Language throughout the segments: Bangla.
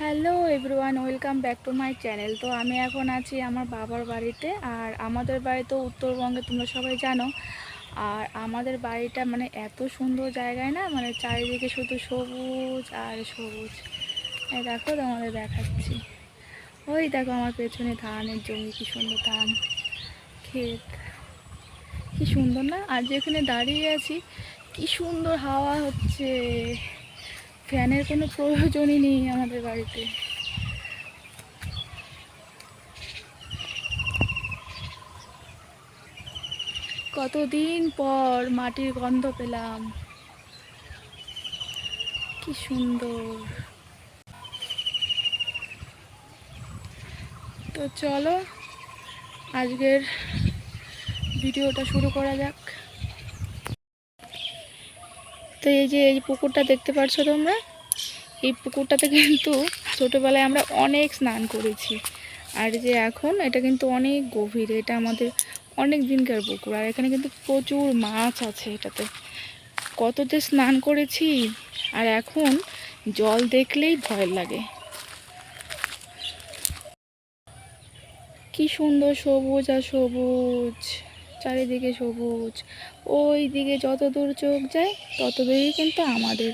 Hello everyone, welcome back to my channel. তো আমি এখন আছি আমার বাবার বাড়িতে আর আমাদের বাড়ি তো উত্তরবঙ্গে তোমরা সবাই জানো। আর আমাদের বাড়িটা মানে এত সুন্দর জায়গায় না মানে চারিদিকে শুধু সবুজ আর সবুজ। দেখো তোমাদের দেখাচ্ছি। ওই দেখো আমার পেছনে ধানের জমি, কি সুন্দর ধান, ক্ষেত। কি সুন্দর না? আর যেখানে দাঁড়িয়ে আছি, কি সুন্দর হাওয়া হচ্ছে। ফ্যানের কোনো প্রয়োজনই নেই আমাদের বাড়িতে। কতদিন পর মাটির গন্ধ পেলাম। কি সুন্দর। তো চলো, আজকের ভিডিওটা শুরু করা যাক। তো এই যে, এই পুকুরটা দেখতে পাচ্ছ তোমরা? এই পুকুরটাতে কিন্তু ছোটোবেলায় আমরা অনেক স্নান করেছি। আর যে এখন এটা কিন্তু অনেক গভীর, এটা আমাদের অনেক দিনকার পুকুর। আর এখানে কিন্তু প্রচুর মাছ আছে এটাতে। কত যে স্নান করেছি, আর এখন জল দেখলেই ভয় লাগে। কি সুন্দর সবুজ আর সবুজ। চারিদিকে সবুজ। ওই দিকে যত দূর চোখ যায়, তত দূরেই কিন্তু আমাদের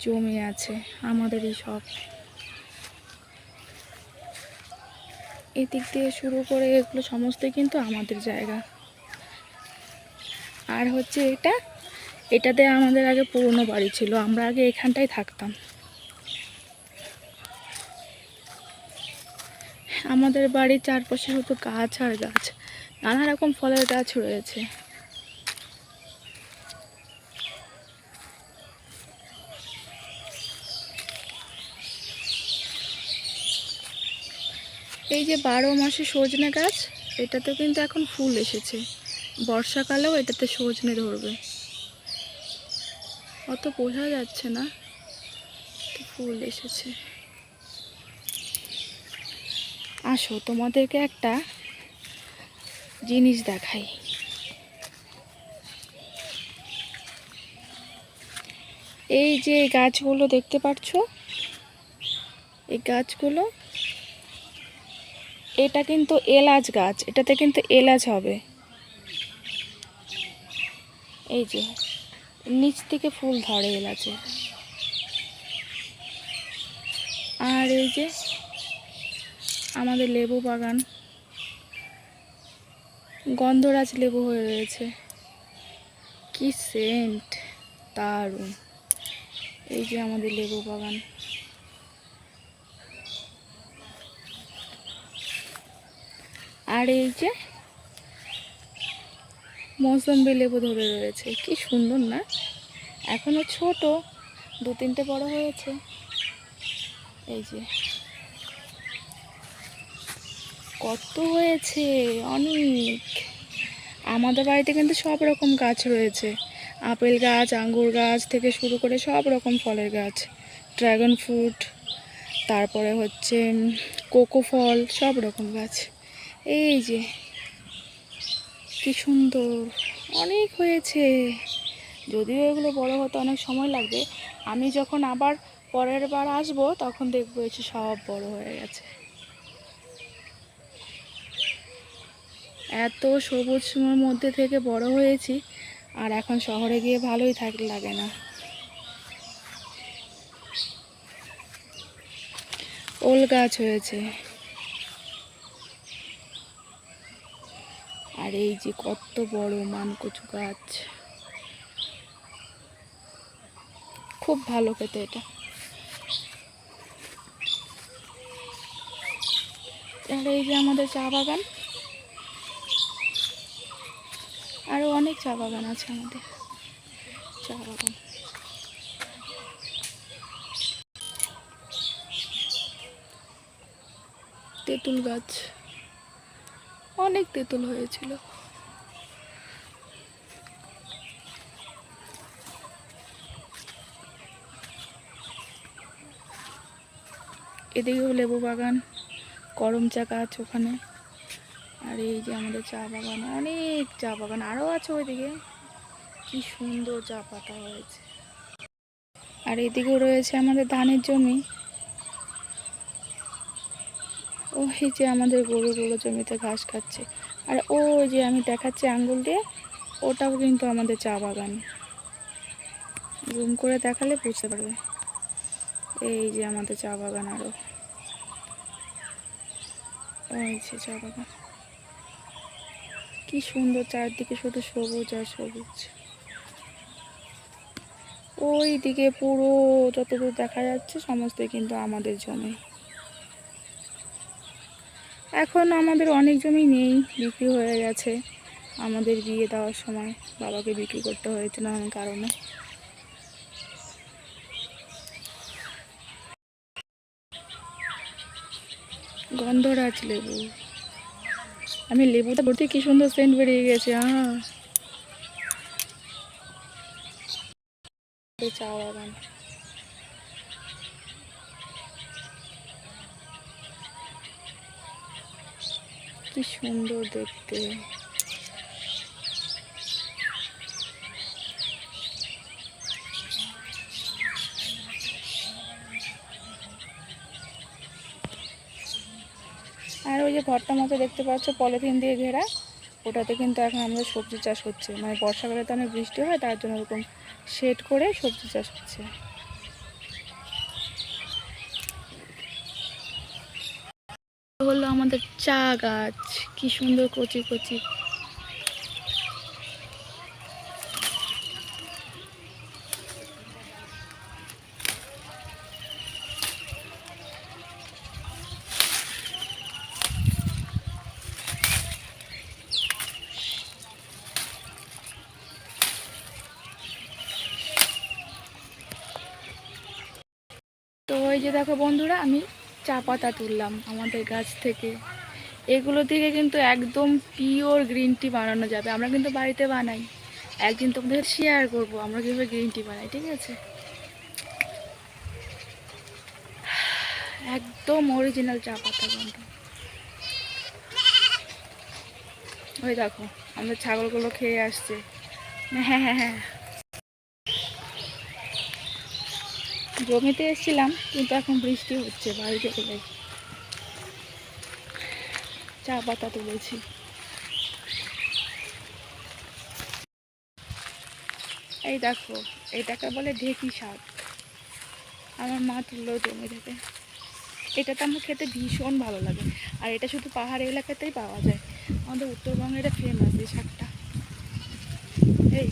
জমি আছে, আমাদেরই সব। এদিক দিয়ে শুরু করে এগুলো সমস্তই কিন্তু আমাদের জায়গা। আর হচ্ছে এটা, এটাতে আমাদের আগে পুরনো বাড়ি ছিল, আমরা আগে এখানটাই থাকতাম। আমাদের বাড়ির চারপাশে শুধু গাছ আর গাছ। নানা রকম ফলের গাছ রয়েছে। এই যে বারো মাসে সজনে গাছ, এটাতে কিন্তু এখন ফুল এসেছে। বর্ষাকালেও এটাতে সজনে ধরবে। অত বোঝা যাচ্ছে না ফুল এসেছে। আসো, তোমাদেরকে একটা জিনিস দেখাই। এই যে গাছগুলো দেখতে পাচ্ছ এই গাছগুলো, এটা কিন্তু এলাচ গাছ, এটাতে কিন্তু এলাচ হবে। এই যে, নিচ থেকে ফুল ধরে এলাচের আর এই যে, আমাদের লেবু বাগান। গন্ধরাজ লেবু হয়ে রয়েছে। কি সেন্ট দারুণ। এই যে আমাদের লেবু বাগান। আর এই যে মৌসম্বি লেবু ধরে রয়েছে। কি সুন্দর না? এখনও ছোট দু তিনটে বড় হয়েছে। এই যে কত হয়েছে? অনেক। আমাদের বাড়িতে কিন্তু সব রকম গাছ রয়েছে। আপেল গাছ, আঙ্গুর গাছ থেকে শুরু করে সব রকম ফলের গাছ। ড্রাগন ফ্রুট, তারপরে হচ্ছে কোকো ফল, সব রকম গাছ। এই যে, কি সুন্দর। অনেক হয়েছে। যদিও এগুলো বড় হতে অনেক সময় লাগবে। আমি যখন আবার পরের বার আসব, তখন দেখব এসে সব বড় হয়ে গেছে। এত সবুজ মধ্যে থেকে বড় হয়েছি, আর এখন শহরে গিয়ে ভালোই থাকতে লাগে না। ওল গাছ হয়েছে। আর এই যে কত বড় মানকচু গাছ। খুব ভালো খেতে এটা। আর এই যে আমাদের চা বাগান। আরও অনেক চা বাগান আছে আমাদের। চা বাগান। তেঁতুল গাছ। অনেক তেঁতুল হয়েছিল। এদিকেও লেবু বাগান করম চা গাছ ওখানে। আর এই যে আমাদের চা বাগান, অনেক চা বাগান আরও আছে ওইদিকে। কি সুন্দর চা পাতা হয়েছে। আর এদিকেও রয়েছে আমাদের ধানের জমি। ও ওই যে আমাদের গরুগুলো জমিতে ঘাস খাচ্ছে। আর ওই যে আমি দেখাচ্ছি আঙ্গুল দিয়ে, ওটাও কিন্তু আমাদের চা বাগান। জুম করে দেখালে বুঝতে পারবে। এই যে আমাদের চা বাগান আরও ওই যে চা বাগান। কি সুন্দর চারদিকে শুধু সবুজ আর সবুজ। ওই দিকে পুরো যতদূর দেখা যাচ্ছে, সমস্ত কিন্তু আমাদের জমি। এখন আমাদের অনেক জমি নেই, বিক্রি হয়ে গেছে। আমাদের বিয়ে দেওয়ার সময় বাবাকে বিক্রি করতে হয়েছে নানান কারণে। গন্ধরাজ লেবু। আমি লেবুটা ভর্তি কি সুন্দর সেন্ট বেরিয়ে গেছে হ্যাঁ কি সুন্দর দেখতে আর ওই যে ঘরটা মতো দেখতে পাচ্ছ, পলিথিন দিয়ে ঘেরা, ওটাতে কিন্তু এখন আমরা সবজি চাষ হচ্ছে। মানে বর্ষাকালে তো অনেক বৃষ্টি হয়, তার জন্য ওরকম শেড করে সবজি চাষ হচ্ছে। হলো আমাদের চা গাছ, কি সুন্দর কচি কচি। তো ওই যে দেখো বন্ধুরা, আমি চা পাতা তুললাম আমাদের গাছ থেকে। এগুলো থেকে কিন্তু একদম পিওর গ্রিন টি বানানো যাবে। আমরা কিন্তু বাড়িতে বানাই। একদিন তোমাদের শেয়ার করব, আমরা কীভাবে গ্রিন টি বানাই, ঠিক আছে? একদম অরিজিনাল চা পাতা বন্ধু। ওই দেখো, আমাদের ছাগলগুলো খেয়ে আসছে। হ্যাঁ হ্যাঁ হ্যাঁ। জমিতে এসেছিলাম, কিন্তু এখন বৃষ্টি হচ্ছে, বাড়িতে চলে চা পাতা তুলেছি। এই দেখো, এটাকে বলে ঢেকি শাক। আমার মা তুললো জমি থেকে। এটাতে আমার খেতে ভীষণ ভালো লাগে। আর এটা শুধু পাহাড়ি এলাকাতেই পাওয়া যায়। আমাদের উত্তরবঙ্গে এটা ফেমাস এই শাকটা। এই।